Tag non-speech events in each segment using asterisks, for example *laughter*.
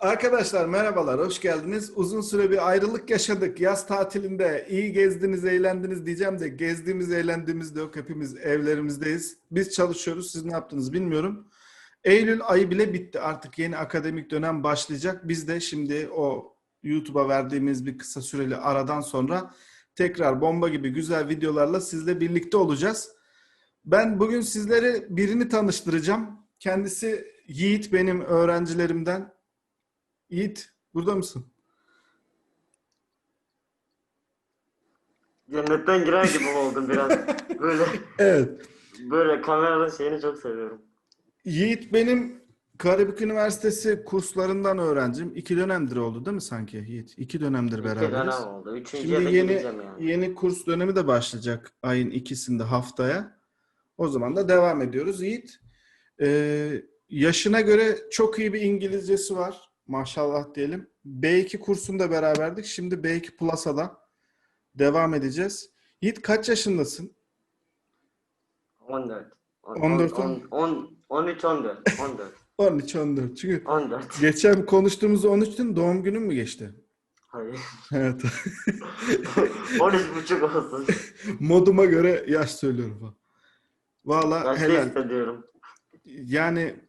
Arkadaşlar merhabalar, hoş geldiniz. Uzun süre bir ayrılık yaşadık. Yaz tatilinde iyi gezdiniz, eğlendiniz diyeceğim de gezdiğimiz, eğlendiğimiz de yok. Hepimiz evlerimizdeyiz. Biz çalışıyoruz, siz ne yaptınız bilmiyorum. Eylül ayı bile bitti. Artık yeni akademik dönem başlayacak. Biz de şimdi o YouTube'a verdiğimiz bir kısa süreli aradan sonra tekrar bomba gibi güzel videolarla sizle birlikte olacağız. Ben bugün sizlere birini tanıştıracağım. Kendisi Yiğit benim öğrencilerimden. Yiğit, burada mısın? Cennetten girer gibi oldum biraz. *laughs* Böyle Evet. böyle kameranın şeyini çok seviyorum. Yiğit benim Karabük Üniversitesi kurslarından öğrencim. İki dönemdir oldu değil mi sanki Yiğit? İki dönemdir İki beraberiz. dönem oldu. Üçüncüye Şimdi yeni yani. yeni kurs dönemi de başlayacak ayın ikisinde haftaya. O zaman da devam ediyoruz. Yiğit, e, yaşına göre çok iyi bir İngilizcesi var. Maşallah diyelim. B2 kursunda beraberdik. Şimdi B2 Plus'a da devam edeceğiz. Yiğit kaç yaşındasın? 14. On- 14 on- on- 13 14. 14. 13, 14. Çünkü 14. geçen konuştuğumuz 13'tün doğum günün mü geçti? Hayır. Evet. *laughs* 13 buçuk olsun. *laughs* Moduma göre yaş söylüyorum falan. Valla Yaşlı helal. hissediyorum. Yani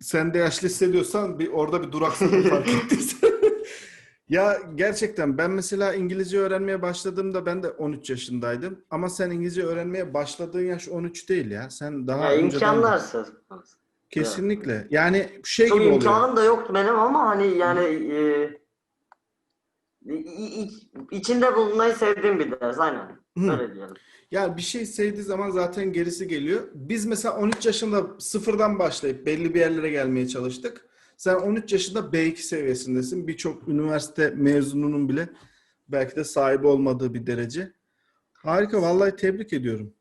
sen de yaşlı hissediyorsan bir orada bir duraksın fark ettiysen. *laughs* ya gerçekten ben mesela İngilizce öğrenmeye başladığımda ben de 13 yaşındaydım. Ama sen İngilizce öğrenmeye başladığın yaş 13 değil ya. Sen daha Ya önceden... imkanlar söz konusu. Kesinlikle. Yani şey Çok gibi oluyor. imkanım da yoktu benim ama hani yani e, içinde bulunmayı sevdiğim bir ders aynen. Hı. Öyle diyelim. Ya bir şey sevdiği zaman zaten gerisi geliyor. Biz mesela 13 yaşında sıfırdan başlayıp belli bir yerlere gelmeye çalıştık. Sen 13 yaşında B2 seviyesindesin. Birçok üniversite mezununun bile belki de sahibi olmadığı bir derece. Harika. Vallahi tebrik ediyorum.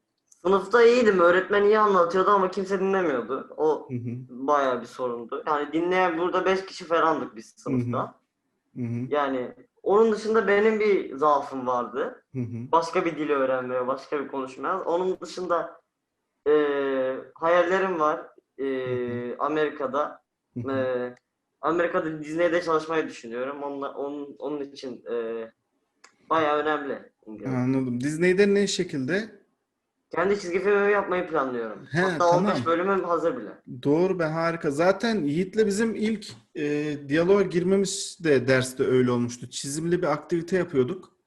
Sınıfta iyiydim. Öğretmen iyi anlatıyordu ama kimse dinlemiyordu. O Hı hı, bayağı bir sorundu. Yani dinleyen burada 5 kişi falandık biz sınıfta. hı hı, Yani onun dışında benim bir zaafım vardı. hı hı. Başka bir dili öğrenmeye, başka bir konuşmaya. Onun dışında eee, hayallerim var. Amerika'da. hı hı. Eee, Amerika'da Disney'de çalışmayı düşünüyorum. Onunla, onun, onun için eee bayağı önemli. İngilizce. Anladım. Disney'de ne şekilde? Kendi çizgi filmimi yapmayı planlıyorum. He, Hatta tamam. 15 bölümüm hazır bile. Doğru be harika. Zaten Yiğit'le bizim ilk e, diyaloğa girmemiz de derste öyle olmuştu. Çizimli bir aktivite yapıyorduk.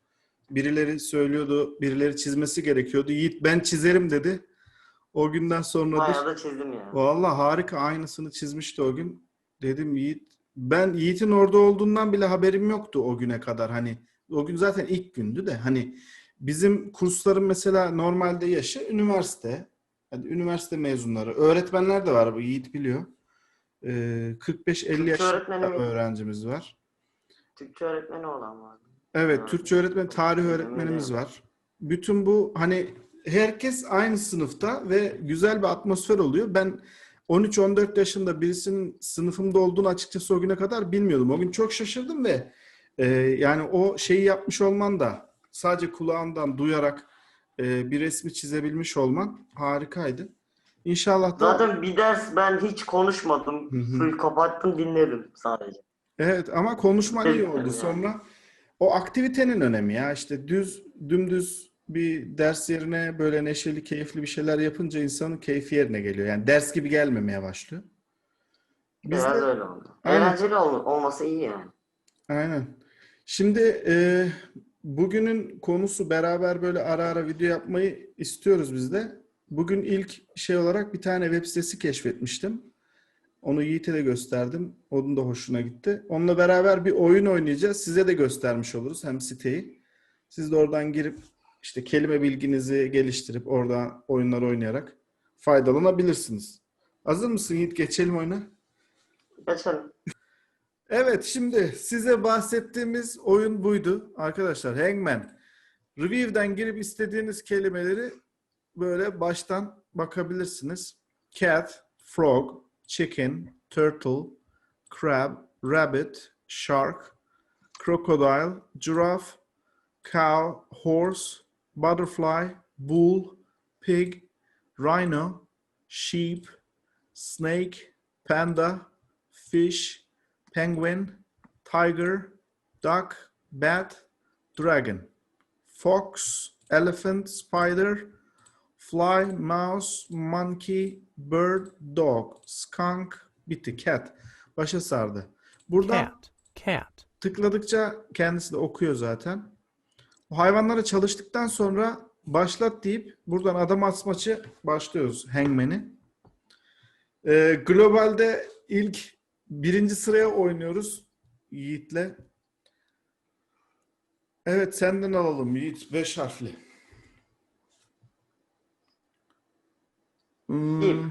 Birileri söylüyordu, birileri çizmesi gerekiyordu. Yiğit ben çizerim dedi. O günden sonradır. Bayağı da çizdim yani. Vallahi harika aynısını çizmişti o gün. Dedim Yiğit. Ben Yiğit'in orada olduğundan bile haberim yoktu o güne kadar. Hani o gün zaten ilk gündü de hani bizim kursların mesela normalde yaşı üniversite. Hani üniversite mezunları. Öğretmenler de var bu Yiğit biliyor. Ee, 45-50 yaş öğrencimiz var. Türkçe öğretmeni olan vardı. Evet. Türkçe öğretmen, tarih öğretmenimiz mi? var. Bütün bu hani herkes aynı sınıfta ve güzel bir atmosfer oluyor. Ben 13-14 yaşında birisinin sınıfımda olduğunu açıkçası o güne kadar bilmiyordum. O gün çok şaşırdım ve e, yani o şeyi yapmış olman da sadece kulağından duyarak e, bir resmi çizebilmiş olman harikaydı. İnşallah da Zaten bir ders ben hiç konuşmadım. Hı hı. Full kapattım dinledim sadece. Evet ama konuşman iyi oldu. yani. Sonra o aktivitenin önemi ya işte düz dümdüz bir ders yerine böyle neşeli, keyifli bir şeyler yapınca insanın keyfi yerine geliyor. Yani ders gibi gelmemeye başlıyor. Biz Biraz de öyle oldu. Aynen. Eğlenceli ol- olması iyi yani. aynen. Şimdi e, bugünün konusu beraber böyle ara ara video yapmayı istiyoruz biz de. Bugün ilk şey olarak bir tane web sitesi keşfetmiştim. Onu Yiğit'e de gösterdim. Onun da hoşuna gitti. Onunla beraber bir oyun oynayacağız. Size de göstermiş oluruz hem siteyi. Siz de oradan girip işte kelime bilginizi geliştirip oradan oyunlar oynayarak faydalanabilirsiniz. Hazır mısın Yiğit? Geçelim oyuna. Geçelim. Evet şimdi size bahsettiğimiz oyun buydu. Arkadaşlar Hangman. Review'den girip istediğiniz kelimeleri böyle baştan bakabilirsiniz. Cat, frog, chicken, turtle, crab, rabbit, shark, crocodile, giraffe, cow, horse, butterfly, bull, pig, rhino, sheep, snake, panda, fish, penguin, tiger, duck, bat, dragon, fox, elephant, spider, fly, mouse, monkey, bird, dog, skunk, bitti, cat. Başa sardı. Burada cat, cat, tıkladıkça kendisi de okuyor zaten. O hayvanlara çalıştıktan sonra başlat deyip buradan adam asmaçı başlıyoruz hangman'i. Ee, globalde ilk birinci sıraya oynuyoruz Yiğit'le. Evet senden alalım Yiğit. Beş harfli. Hmm,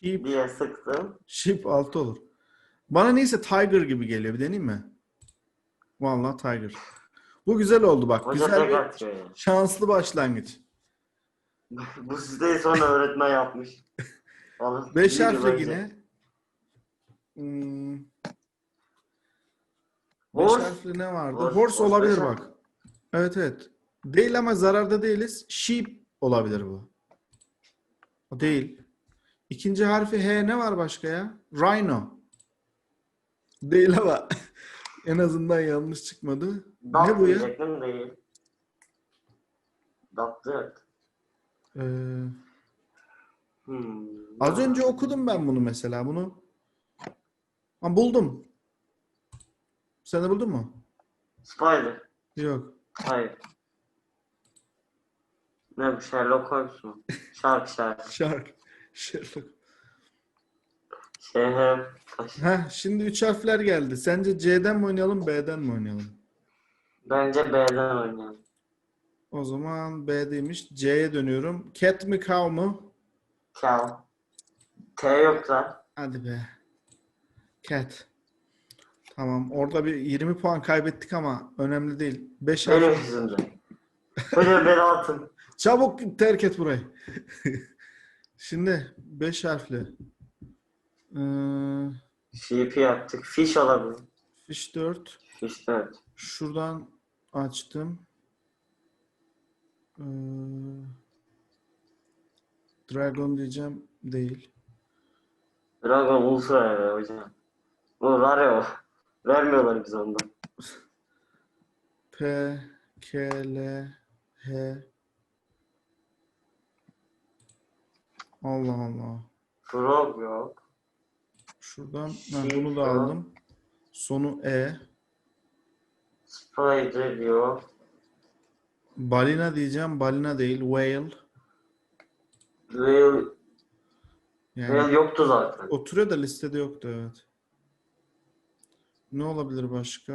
Sheep. diye sıktım. Sheep 6 olur. Bana neyse Tiger gibi geliyor. Bir deneyeyim mi? Vallahi Tiger. Bu güzel oldu bak. Hoca Güzel bir şanslı başlangıç. Bu siteyi sonra öğretmen yapmış. Vallahi 5 iyiydi harfli yine. Hmm, 5 Horse. harfli ne vardı? Horse, Horse, horse olabilir beş bak. Evet evet. Değil ama zararda değiliz. Sheep olabilir bu. O değil. İkinci harfi H ne var başka ya? Rhino. Değil ama *laughs* en azından yanlış çıkmadı. Duck ne bu ya? değil. Duck Ee, Hmm. Az önce okudum ben bunu mesela. Bunu ha, buldum. Sen de buldun mu? Spider. Yok. Hayır. Ne bu Sherlock Holmes mu? Shark Shark. *laughs* Shark. Sherlock. Taş. Heh, şimdi üç harfler geldi. Sence C'den mi oynayalım, B'den mi oynayalım? Bence B'den oynayalım. O zaman B'deymiş. C'ye dönüyorum. Cat mi, cow mu? Cow. T yoksa. Hadi be. Cat. Tamam. Orada bir 20 puan kaybettik ama önemli değil. 5 Benim harf. yüzümden. Böyle beni atın. Çabuk terk et burayı. *laughs* Şimdi 5 harfli. Ee, Sheep'i yaptık. Fish olabilir. Fish 4. Fish 4. Şuradan açtım. Ee, Dragon diyeceğim. Değil. Dragon Ultra ya hocam. Bu var ya o. Vermiyorlar bize ondan. P, K, L, H. Allah Allah. Frog yok. Şuradan ha, bunu da aldım. Sonu E. Spider yok. Balina diyeceğim. Balina değil. Whale. Whale, Yani whale yoktu zaten. oturuyor da listede yoktu evet. Ne olabilir başka?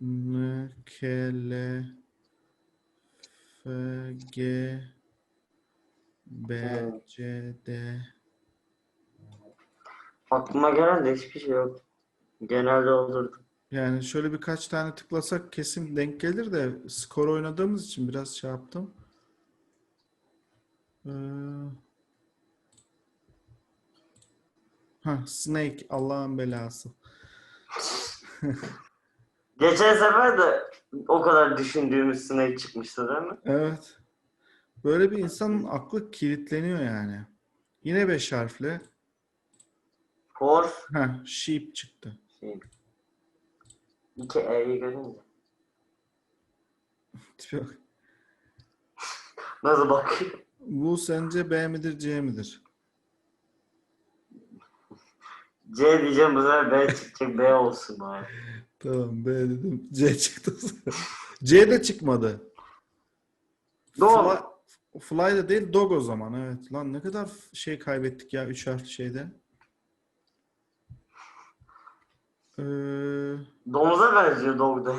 N, K, L, F, G, B. C, D. Aklıma gelen de hiçbir şey yok. Genelde olurdu. Yani şöyle birkaç tane tıklasak kesin denk gelir de skor oynadığımız için biraz şey yaptım. Ee... Ha, Snake Allah'ın belası. *laughs* Geçen sefer de o kadar düşündüğümüz Snake çıkmıştı değil mi? Evet. Böyle bir insanın aklı kilitleniyor yani. Yine beş harfli. Horse. Ha, sheep çıktı. Şey. İki E'yi görünce. Tipe bak. Nasıl bakıyor? Bu sence B midir C midir? C diyeceğim bu sefer B çıkacak B olsun bari. Tamam B dedim. C çıktı. *laughs* C de çıkmadı. Doğru. Fly, Fly de değil dog o zaman evet. Lan ne kadar şey kaybettik ya üç harfli şeyde. Ee, Domuza benziyor Dog'da.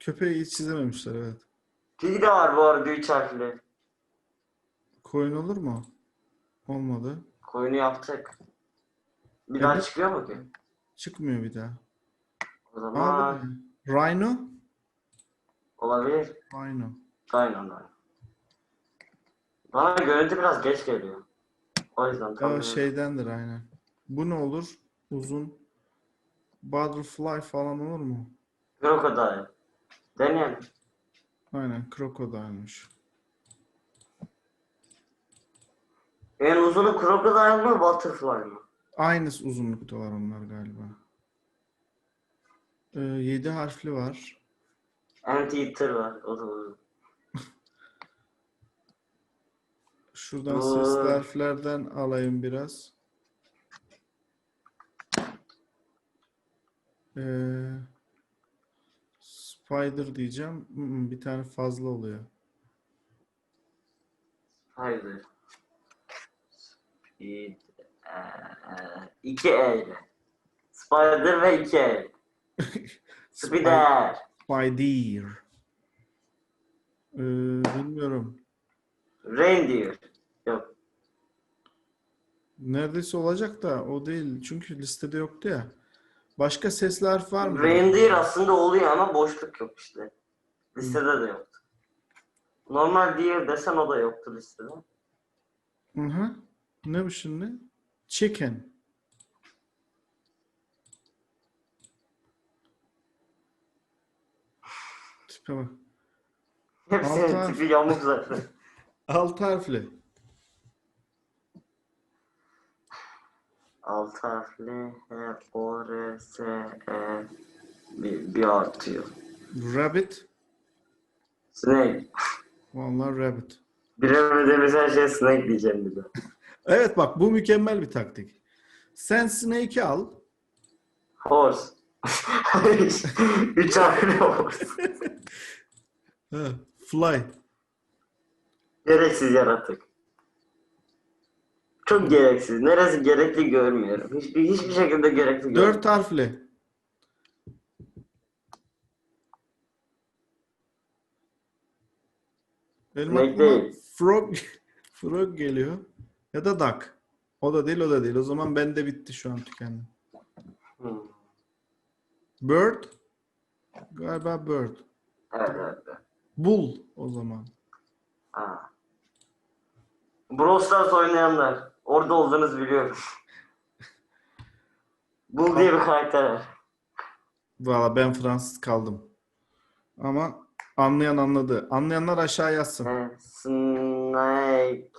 köpeği hiç çizememişler evet. Pig de var bu arada üç harfli. Koyun olur mu? Olmadı. Koyunu yapacak. Bir daha Evet. çıkıyor mu ki? Çıkmıyor bir daha. O Aa, zaman? Rhino? olabilir. Rhino. Aynen öyle. Bana görüntü biraz geç geliyor. O yüzden Aa, tabii. şeydendir aynen. Bu ne olur? Uzun. Butterfly falan olur mu? Crocodile. Deneyelim. Aynen. Crocodile'mış. En uzunu Crocodile mı Butterfly mı? Aynı uzunluktalar onlar galiba. Ee, 7 harfli var. Anteater var. O da uzun. Şuradan Bu- sesli harflerden alayım biraz. Ee, spider diyeceğim. Bir tane fazla oluyor. E, e, iki el. Spider ve iki el. *laughs* Spider. Spider. Ee, bilmiyorum. Reindeer. Yok. Neredeyse olacak da o değil. Çünkü listede yoktu ya. Başka sesli harf var mı? Reindeer aslında oluyor ama boşluk yok işte. Listede de yoktu. Normal deer desen o da yoktu listede. Hı hı. Ne bu şimdi? Chicken. Tipe bak. Hepsinin Altı. tipi yamuk zaten. *laughs* Altı harfli. Altı harfli H, O, R, S, E bir, bir artıyor. Rabbit. Snake. Vallahi rabbit. Bilemediğimiz her şeye snake diyeceğim bir de. Evet bak bu mükemmel bir taktik. Sen Snake'i al. Horse. *laughs* Üç harfli horse. Fly. Gereksiz yaratık. Çok gereksiz. Neresi gerekli görmüyorum. Hiçbir, hiçbir şekilde gerekli görmüyorum. Dört harfli. Benim aklıma değil. frog, *laughs* frog geliyor. Ya da duck. O da değil, o da değil. O zaman bende bitti şu an tükendi. Hmm. Bird. Galiba bird. Bull o zaman. Ha. Brawl Stars oynayanlar. Orada olduğunuzu biliyorum. *laughs* Bull diye bir karakter var. Valla ben Fransız kaldım. Ama anlayan anladı. Anlayanlar aşağı yazsın. Evet, Snake.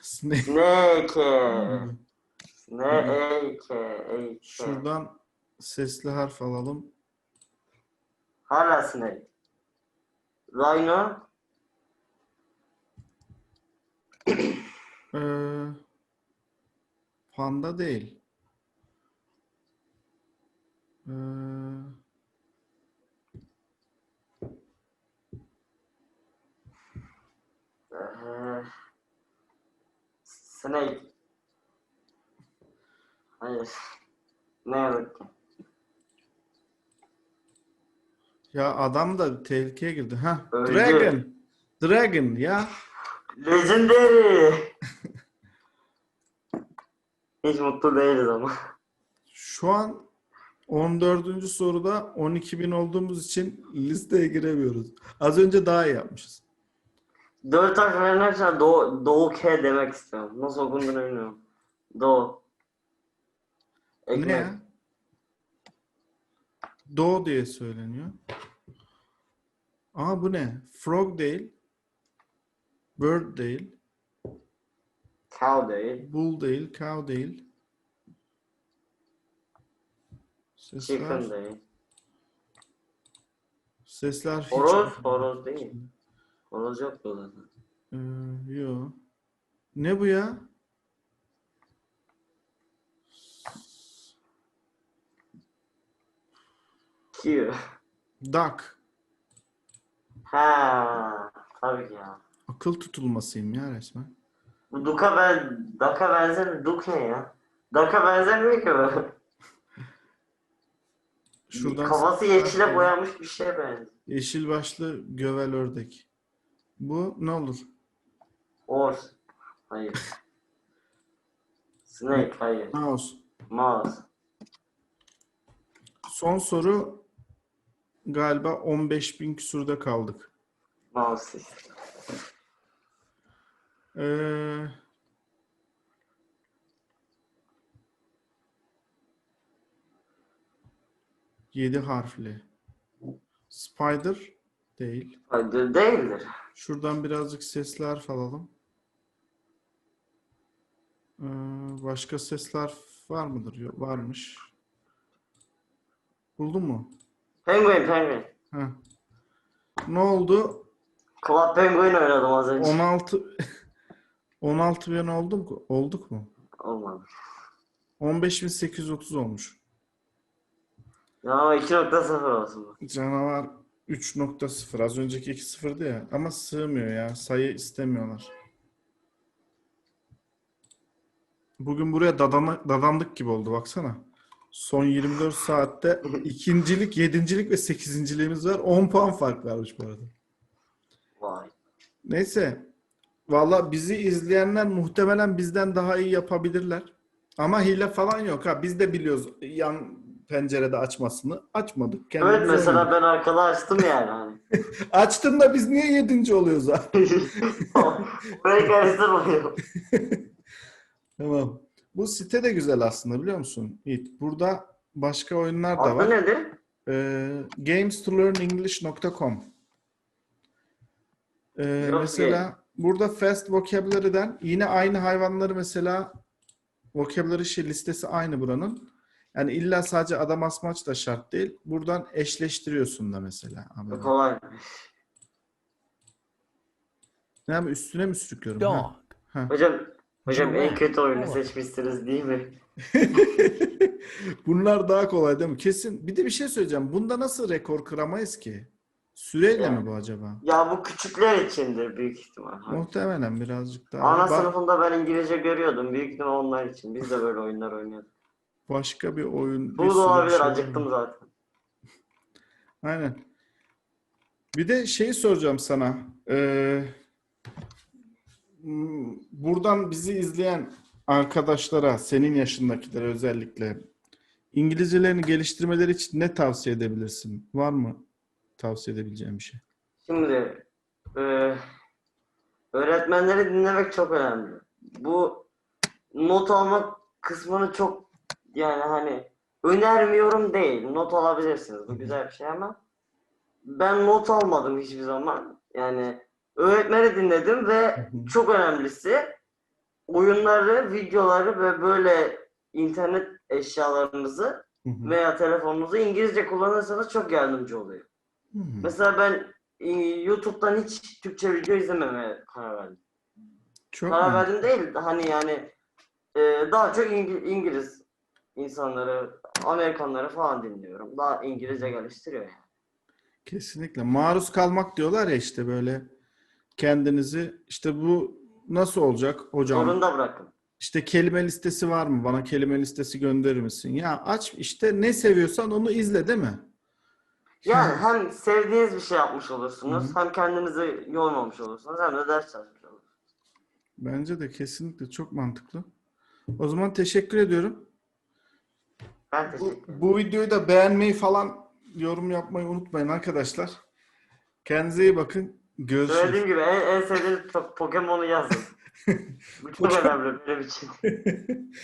Snake. Snake. Şuradan sesli harf alalım. Hala Snake. Rhino. Ee, panda değil. Ee, Ee, Snake. Hayır. Ne yazık ki. ya adam da tehlikeye girdi. Ha, Öldü. Dragon. Dragon ya. Legendary. *laughs* Hiç mutlu değiliz ama. Şu an 14. soruda 12.000 olduğumuz için listeye giremiyoruz. Az önce daha iyi yapmışız. Dört harf veren hepsine Doğu, Doğu K demek istiyorum. Nasıl okunduğunu bilmiyorum. Doğu. Ekmek. Ne ya? Do diye söyleniyor. Aa bu ne? Frog değil. Bird değil. Cow değil. Bull değil. Cow değil. Sesler. Chicken değil. Sesler hiç Horoz, horoz değil. Horoz yok burada. Ee, yo. Ne bu ya? Q. Duck. Ha, tabii ki ya. Akıl tutulmasıyım ya resmen. Bu Duka ben, Duck'a benzemiyor. Duk ne ya? Duck'a benzemiyor ki bu. Şuradan Kafası yeşile boyanmış bir şeye benziyor. Yeşil başlı gövel ördek. Bu ne olur? Horse. Hayır. Snake. Hayır. Mouse. Mouse. Son soru galiba 15.000 küsurda kaldık. Mouse. Ee, yedi harfli. Spider değil. Hayır değildir. Şuradan birazcık sesli harf alalım. Ee, başka sesler var mıdır? Yok, varmış. Buldun mu? Penguin Penguin. Heh. Ne oldu? Club Penguin oynadım az önce. 16 16 *laughs* bin olduk mu? Olduk mu? Olmadı. 15.830 olmuş. Ya ama 2.0 olsun. Canavar 3.0. Az önceki 2.0'dı ya. Ama sığmıyor ya. Sayı istemiyorlar. Bugün buraya dadana, dadandık gibi oldu baksana. Son 24 saatte ikincilik, yedincilik ve sekizinciliğimiz var. 10 puan fark varmış bu arada. Vay. Neyse. Valla bizi izleyenler muhtemelen bizden daha iyi yapabilirler. Ama hile falan yok ha. Biz de biliyoruz yan pencerede açmasını. Açmadık. Evet Kendimiz mesela oynadık. ben arkada açtım yani hani. *laughs* Açtın da biz niye yedinci oluyoruz abi? *laughs* Burayı karıştırmayın. *laughs* Tamam. Bu site de güzel aslında biliyor musun? Yiğit. Burada başka oyunlar da Adı var. nedir? Ee, games2learnenglish.com Ee, Yok mesela burada fast vocabulary'den yine aynı hayvanları mesela vocabulary şey listesi aynı buranın. Yani illa sadece adam asmaç da şart değil. Buradan eşleştiriyorsun da mesela. Abi. Kolay. Ne yapayım, üstüne mi sürüklüyorum? Ha. dog, Hocam Hocam en kötü oyunu seçmişsiniz değil mi? *laughs* Bunlar daha kolay değil mi? Kesin. Bir de bir şey söyleyeceğim. Bunda nasıl rekor kıramayız ki? Süreyle mi bu acaba? Ya bu küçükler içindir büyük ihtimal. Muhtemelen birazcık daha. Ana Bak- sınıfında ben İngilizce görüyordum. Büyük ihtimal onlar için. Biz de böyle oyunlar oynuyorduk. Başka bir oyun. bir Bu da olabilir. şey Acıktım zaten. *laughs* Aynen. Bir de şeyi soracağım sana. Ee, buradan bizi izleyen arkadaşlara, senin yaşındakilere özellikle İngilizcelerini geliştirmeleri için ne tavsiye edebilirsin? Var mı tavsiye edebileceğim bir şey? Şimdi e, öğretmenleri dinlemek çok önemli. Bu not almak kısmını çok yani hani önermiyorum değil. Not alabilirsiniz. Bu güzel bir şey ama ben not almadım hiçbir zaman. Yani öğretmeni dinledim ve çok önemlisi oyunları, videoları ve böyle internet hı. veya telefonunuzu İngilizce kullanırsanız çok yardımcı oluyor. Mesela ben e, YouTube'dan hiç Türkçe video izlememeye karar verdim. Çok karar verdim değil, hani yani e, daha çok İngi- İngiliz insanları, Amerikanları falan dinliyorum. Daha İngilizce geliştiriyor yani. Kesinlikle. Maruz kalmak diyorlar ya işte böyle kendinizi işte bu nasıl olacak hocam? Zorunda bırakın. İşte kelime listesi var mı? Bana kelime listesi gönderir misin? Ya aç işte ne seviyorsan onu izle değil mi? Yani *laughs* hem sevdiğiniz bir şey yapmış olursunuz, Hı hem kendinizi yormamış olursunuz, hem de ders çalışmış olursunuz. Bence de kesinlikle çok mantıklı. O zaman teşekkür ediyorum. Ben Bu, bu videoyu da beğenmeyi falan yorum yapmayı unutmayın arkadaşlar. Kendinize iyi bakın. Görüşürüz. Söylediğim gibi en, en sevdiğiniz po- Pokemon'u yazın. Bu çok önemli benim için. *laughs*